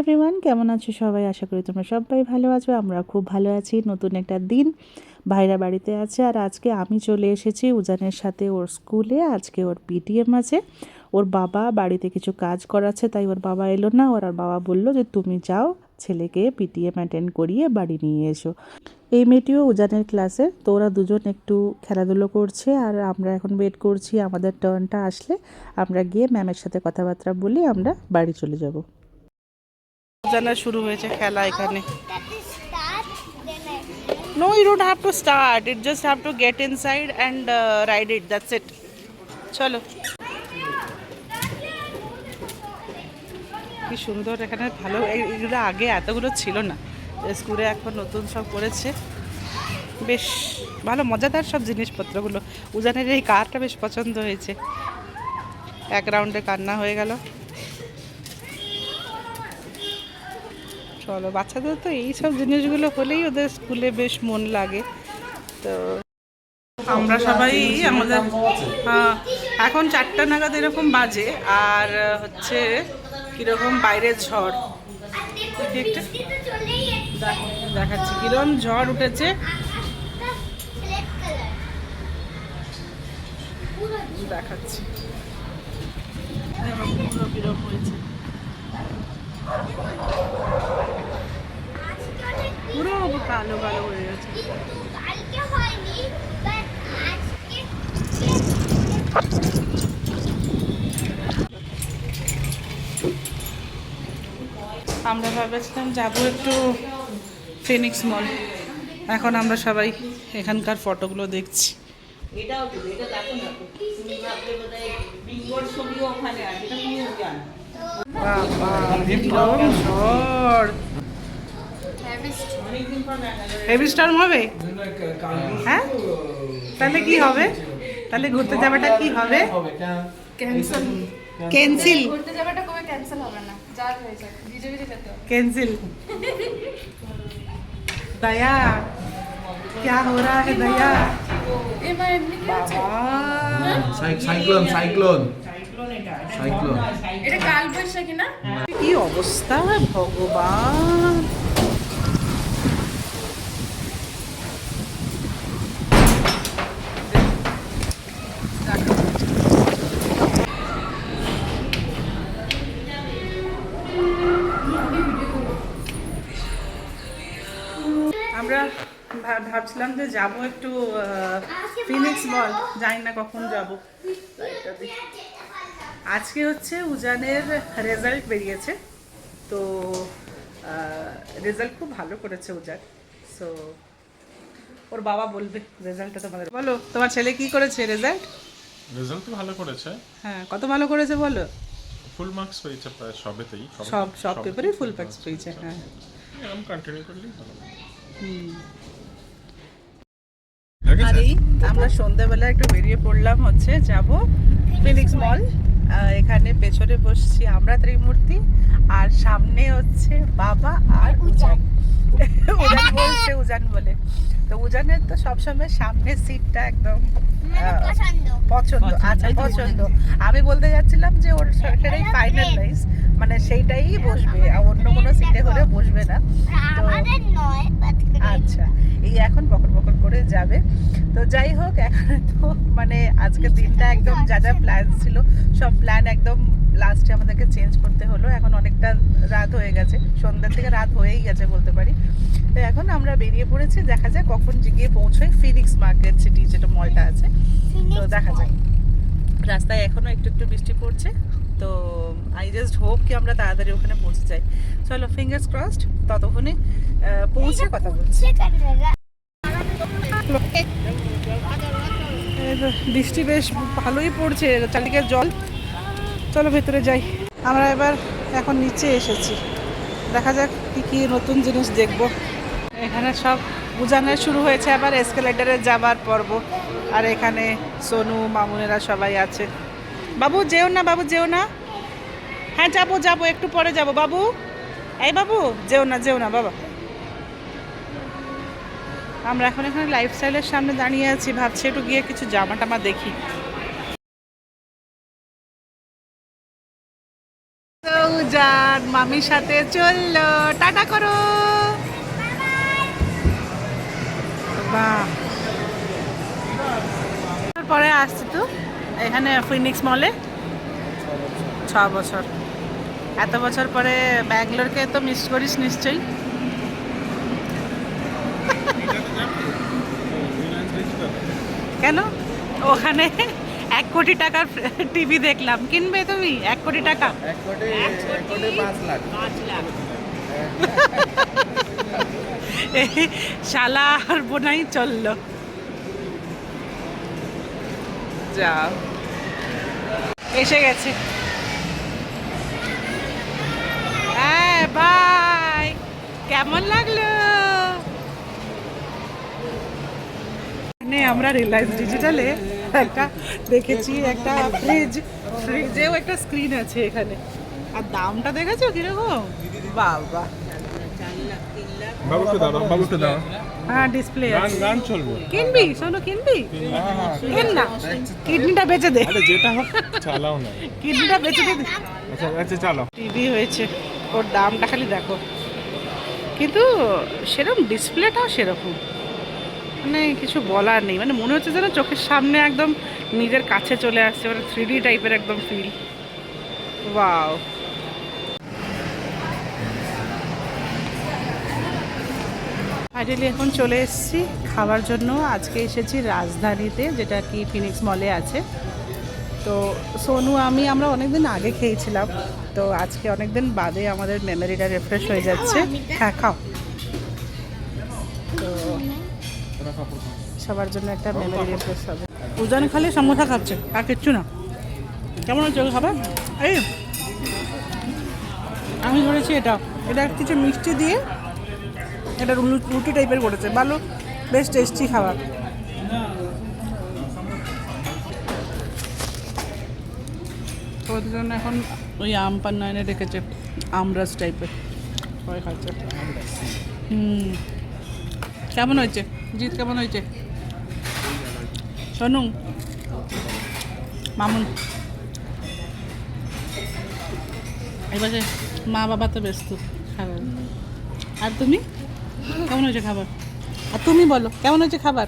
Everyone কেমন আছো সবাই? আশা করি তোমরা সবাই ভালো আছো, আমরা খুব ভালো আছি। নতুন একটা দিন ভাইরা বাড়িতে আছে। আর আজকে আমি চলে এসেছি উজানের সাথে ওর স্কুলে। আজকে ওর পিটিএম আছে। ওর বাবা বাড়িতে কিছু কাজ করাচ্ছে, তাই ওর বাবা এলো না। ওর আর বাবা বলল যে, তুমি যাও, ছেলেকে পিটিএম অ্যাটেন্ড করিয়ে বাড়ি নিয়ে এসো। এই মেয়েটিও উজানের ক্লাসে তো ওরা দুজন একটু খেলাধুলো করছে। আর আমরা এখন ওয়েট করছি, আমাদের টার্নটা আসলে। আমরা গিয়ে ম্যামের সাথে কথাবার্তা বলি আমরা বাড়ি চলে যাব। জানা শুরু হয়েছে খেলা এখানে। No you don't have to start it just have to get inside and ride it that's it চলো। কি সুন্দর এখানে ভালো। এগুলো আগে এতগুলো ছিল না। স্কুলে এখন নতুন সব করেছে। বেশ ভালো মজাদার সব জিনিসপত্রগুলো। উজানের এই কারটা বেশ পছন্দ হয়েছে। এক রাউন্ডে কান্না হয়ে গেল। চলো বাচ্চাদের তো এই সব জিনিসগুলো হলেই ওদের স্কুলে বেশ মন লাগে। তো আমরা সবাই আমাদের হ্যাঁ, এখন চারটা নাগাদ এরকম বাজে আর হচ্ছে কীরকম বাইরের ঝড়। দেখাচ্ছি কিরম ঝড় উঠেছে। দেখাচ্ছি। কিরম হয়েছে পুরো কালো কালো হয়ে গেছে কালকে হয়নি বাট আজকে আমরা ভাবেছিলাম যাব একটু ফিনিক্স মল এখন আমরা সবাই এখানকার ফটোগুলো দেখছি। এটাও তো এটা দেখো না তুমি ভাবলে বোধহয় বিঙ্গোর ছবিও ওখানে আছে এটা তুমিও জানো বাবা, কিরম ঝড় অনেকদিন পর দেখা গেল হেভি স্টর্ম হবে? হ্যাঁ? তাহলে কি হবে? তাহলে ঘুরতে যাওয়াটা কি হবে? ক্যান্সেল ক্যান্সেল ঘুরতে যাওয়াটা কবে ক্যান্সেল হবে না যা হয়ে যাক ভিজে ভিজে যেতে হবে कैंसिल दया क्या हो रहा है दया এবার এমনি কি আছে বাবা সাইক্লোন সাইক্লোন সাইক্লোন এটা সাইক্লোন এটা কাল বৈশাখী না কি অবস্থা ভগবান ভাবছিলাম যে যাব একটু ফিনিক্স বল জানি না কখন যাব। আজকে হচ্ছে উজানের রেজাল্ট বেরিয়েছে। তো রেজাল্ট খুব ভালো করেছে উজান। সো ওর বাবা বলবে রেজাল্টটা তোমাদের। বলো তোমার ছেলে কি করেছে রেজাল্ট রেজাল্ট তো ভালো করেছে। হ্যাঁ কত ভালো করেছে বলো? ফুল মার্কস পেয়েছে প্রায় সবেতেই। সব সব পেপারে ফুল মার্কস পেয়েছে হ্যাঁ। এরকম কন্টিনিউ করলেই ভালো। আর এই আমরা সন্ধ্যাবেলা একটু বেরিয়ে পড়লাম হচ্ছে যাব ফিনিক্স মল এখানে পেছনে বসছি আমরা ত্রিমূর্তি আর সামনে হচ্ছে বাবা আর উজান। উজান। বলছে উজান বলে। তো উজানের তো সবসময় সামনের সিটটা একদম পছন্দ। পছন্দ আচ্ছা পছন্দ। আমি বলতে যাচ্ছিলাম যে ওর সেটাই ফাইনালাইজ মানে সেইটাই বসবে আর অন্য কোনো সিটে হলে বসবে না। তো আচ্ছা এই এখন বকর বকর করে যাবে। তো যাই হোক এখন তো মানে আজকের দিনটা একদম যা যা প্ল্যান ছিল সব প্ল্যান একদম লাস্টে আমাদেরকে চেঞ্জ করতে হলো। এখন অনেকটা রাত হয়ে গেছে। সন্ধ্যার থেকে রাত হয়েই গেছে বলতে পারি। তো এখন আমরা বেরিয়ে পড়েছি। দেখা যাক কখন গিয়ে পৌঁছোই। ফিনিক্স মার্কেট সিটি যেটা মলটা আছে। তো দেখা যাক। রাস্তায় এখনও একটু একটু বৃষ্টি পড়ছে। তো আই জাস্ট হোপ কি আমরা তাড়াতাড়ি ওখানে পৌঁছে যাই। চলো ফিঙ্গার্স ক্রসড ততক্ষণে পৌঁছে কথা বলছি। বৃষ্টি বেশ ভালোই পড়ছে, চারিদিকে জল। চলো, ভেতরে যাই। আমরা এবার এখন নিচে এসেছি। দেখা যাক কি কি নতুন জিনিস দেখব। এখানে সব উজানের শুরু হয়েছে, আবার এসকেলেটারে যাবার পর্ব। আর এখানে সোনু, মামুনেরা সবাই আছে। বাবু, যেও না, বাবু, যেও না। হ্যাঁ যাব যাব, একটু পরে যাব। বাবু, এই বাবু, যেও না যেও না, বাবা। আমরা এখন এখানে লাইফস্টাইলের সামনে দাঁড়িয়ে আছি, ভাবছি একটু গিয়ে কিছু জামা টামা দেখি মামির সাথে চলল। টাটা করো। বাহ। পরে আসছি তো। এখানে ফিনিক্স মলে ছ বছর। এত বছর পরে ব্যাঙ্গালোরকে তো মিস করিস নিশ্চয়ই। কেন? ওখানে এক কোটি টাকার টিভি দেখলাম। কিনবে তুমি? এক কোটি টাকা? শালা আর বোনাই চলল। যাও এসে গেছে। হ্যাঁ বাই কেমন লাগল? এখানে আমরা রিলায়েন্স ডিজিটালে একটা দেখেছি, একটা ফ্রিজ ফ্রিজেও একটা স্ক্রিন আছে এখানে। আর দামটা দেখেছ কীরকম? বাবা। বাবুকে দাও বাবুকে দাও। হ্যাঁ ডিসপ্লে গান গান চলবে। কিনবি শোনো কিনবি? কেন না। কিডনিটা বেচে দে। আরে যেটা হোক চালাও না। কিডনিটা বেচে দে। আচ্ছা আচ্ছা চালাও। টিভি হয়েছে। ওর দামটা খালি দেখো। কিন্তু সেরকম ডিসপ্লেটাও সেরকম। মানে কিছু বলার নেই। মানে মনে হচ্ছে যেন চোখের সামনে একদম নিজের কাছে চলে আসছে। মানে থ্রি টাইপের একদম ফিল ওয়াও ফাইনালি এখন চলে এসেছি খাওয়ার জন্য। আজকে এসেছি রাজধানীতে যেটা কি ফিনিক্স মলে আছে। তো সোনু আমি আমরা অনেকদিন আগে খেয়েছিলাম। তো আজকে অনেকদিন বাদে আমাদের মেমোরিটা রিফ্রেশ হয়ে যাচ্ছে। হ্যাঁ খাও। তো সবার জন্য একটা মেমোরি রিফ্রেশ হবে। উজান খালি সমোসা খাচ্ছে আর কিচ্ছু না। কেমন হচ্ছে খাবার? এই আমি ধরেছি এটা। এটা কিছু মিষ্টি দিয়ে এটা রুটি টাইপের করেছে। ভালো, বেশ টেস্টি খাবার। ওদের এখন ওই আম পান্না এনে রেখেছে আমরাস টাইপের। কেমন হয়েছে? জিৎ, কেমন হয়েছে? শোনু মামুন? এবারে মা বাবা তো ব্যস্ত আর তুমি? কেমন হয়েছে খাবার? আর তুমি বলো কেমন হয়েছে খাবার?